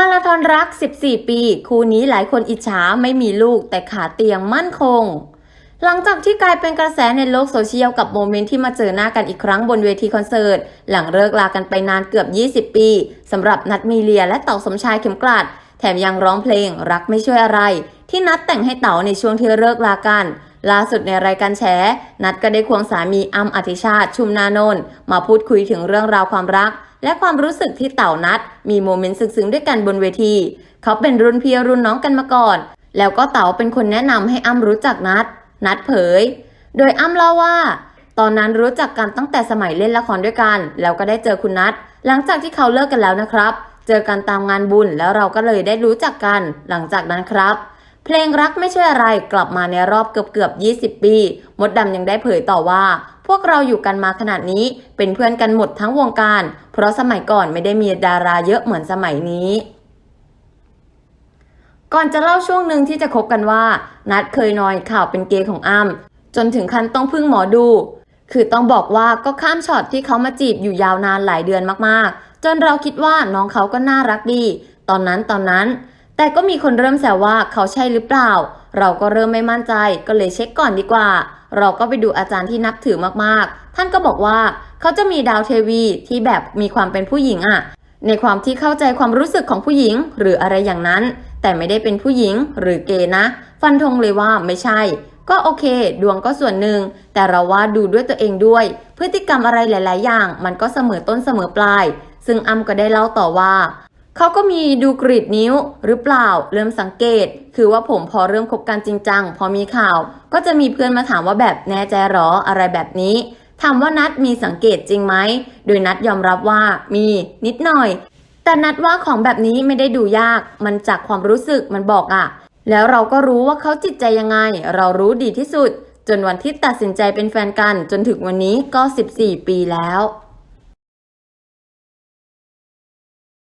มาราธอนรัก 14 ปี คู่นี้หลายคนอิจฉาไม่มีลูกแต่ขาเตียงมั่นคง หลังจากที่กลายเป็นกระแสในโลกโซเชียลกับโมเมนต์ที่มาเจอหน้ากันอีกครั้งบนเวทีคอนเสิร์ต หลังเลิกลากันไปนานเกือบ 20 ปีสำหรับนัดมีเลียและเต่าสมชายเข็มกลัด แถมยังร้องเพลงรักไม่ช่วยอะไร ที่นัดแต่งให้เต๋าในช่วงที่เลิกลากัน ล่าสุดในรายการแฉนัดก็ได้ควงสามีอ้ำอธิชาติชุมนานนท์มาพูดคุยถึงเรื่องราวความรัก และความรู้สึกที่เต่านัด มีโมเมนต์ซึ้งๆด้วยกันบนเวที เขาเป็นรุ่นพี่รุ่นน้องกันมาก่อน แล้วก็เต๋าเป็นคนแนะนำให้อ้ำรู้จักนัด นัดเผย โดยอ้ำเล่าว่า ตอนนั้นรู้จักกันตั้งแต่สมัยเล่นละครด้วยกัน แล้วก็ได้เจอคุณนัทหลังจากที่เขาเลิกกันแล้วนะครับ เจอกันตามงานบุญแล้วเราก็เลยได้รู้จักกัน หลังจากนั้นครับ เพลงรักไม่ใช่อะไรกลับมาในรอบเกือบเกือบ 20 ปี มดดำยังได้เผยต่อว่า พวกเราอยู่กันมาขนาดนี้เป็นเพื่อนกันหมดทั้งวงการ เพราะสมัยก่อนไม่ได้มีดาราเยอะเหมือนสมัยนี้ก่อนจะเล่าช่วงหนึ่งที่จะคบกันว่า นัดเคยนอยข่าวเป็นเกย์ของอ้ำจนถึงขั้นต้องพึ่งหมอดู คือต้องบอกว่าก็ข้ามช็อตที่เขามาจีบอยู่ยาวนานหลายเดือนมากๆ จนเราคิดว่าน้องเขาก็น่ารักดี ตอนนั้นตอนนั้น แต่ก็มีคนเริ่มแซวว่าเขาใช่หรือเปล่า เราก็เริ่มไม่มั่นใจก็เลยเช็คก่อนดีกว่า เราก็ไปดูอาจารย์ที่นับถือมากๆ ท่านก็บอกว่าเขาจะมีดาวเทวีที่แบบมีความเป็นผู้หญิงอะในความที่เข้าใจความรู้สึกของผู้หญิง หรืออะไรอย่างนั้น แต่ไม่ได้เป็นผู้หญิงหรือเกย์นะ ฟันธงเลยว่าไม่ใช่ ก็โอเค ดวงก็ส่วนหนึ่ง แต่เราว่าดูด้วยตัวเองด้วย พฤติกรรมอะไรหลาย ๆ อย่าง มันก็เสมอต้นเสมอปลาย ซึ่งอ้ำก็ได้เล่าต่อว่า เขาก็มีดูกรีดนิ้วหรือเปล่า เริ่มสังเกต คือว่าผมพอเริ่มคบกันจริงจัง พอมีข่าว ก็จะมีเพื่อนมาถามว่าแบบแน่ใจหรออะไรแบบนี้ถามว่านัดมีสังเกตจริงไหม โดยนัดยอมรับว่ามีนิดหน่อย แต่นัดว่าของแบบนี้ไม่ได้ดูยาก มันจากความรู้สึกมันบอกอะแล้วเราก็รู้ว่าเขาจิตใจยังไง เรารู้ดีที่สุด จนวันที่ตัดสินใจเป็นแฟนกัน จนถึงวันนี้ก็ 14 ปีแล้ว